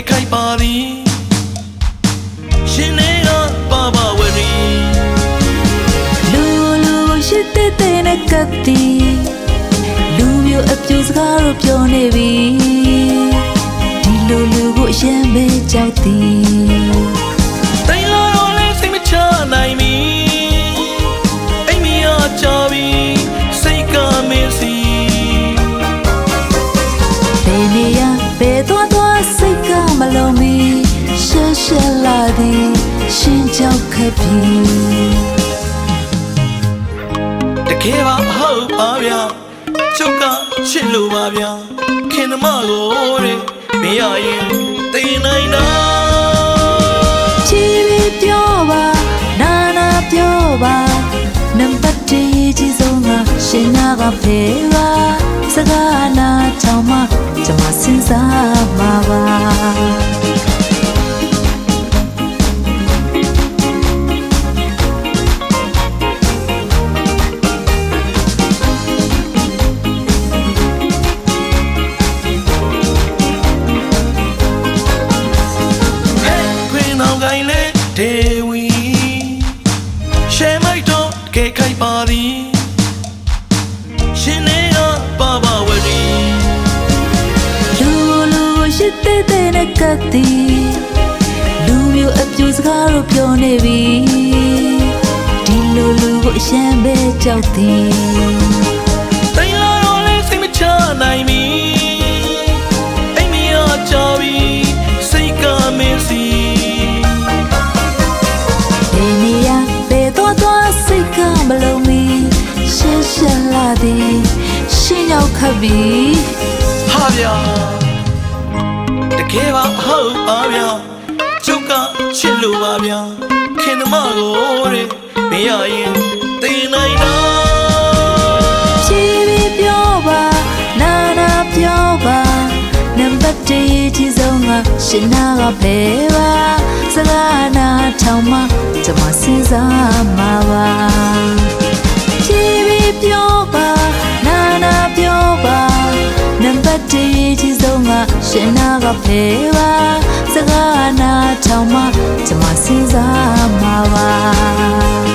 က်ပါသည်ရှင်နေကပါပါဝရီလူလူကိုရှိတဲ့တဲ့နဲ့ကပ်တီလူမျိုးအပြူစကားတို့ပြောနေပြီ ပြီတကယ်ပါအဟုတ်ပါဗျာကျုပ်ကချစ်လို့ပါဗျာခင်သမားကိုတဲ့မရရင်သိနိုင်တာချီပြီးပြောပါနာနာပြောပါနံပါတ်တည်းကြီးဆုံးကရှင်နာကဖေး ရှင်နေကပါပါဝရီလူလူကိုရှိတဲ့တဲ့နဲ့ကပ်တီလူမျိုးအပြူစကားတို့ပြောနေပြီဒီလူလူကိုအရင်ပဲကြောက်သည်တိုင်လာတော့လဲစိတ်မချနိုင်မီ ရှင်ရောက်ခပ်ပြီဟာဗျာတကယ်ပါအဟုတ်ပါဗျာကျုပ်ကချစ်လို့ပါဗျာခင်သမားကိုတဲ့မရရင်သိနိုင်တာချီပြီးပြောပါနာနာပြောပါနံပါတ်တည်းကြီးဆုံးကရှင်နာကဖေးပါစကားနာထောင်မကျွန်မစဉ်းစားမှာပါ တည်ကြီးဆုံးကရှင်နာကဖေးပါစကားနာထောင်မှကျွန်မစဉ်းစားမှာပါ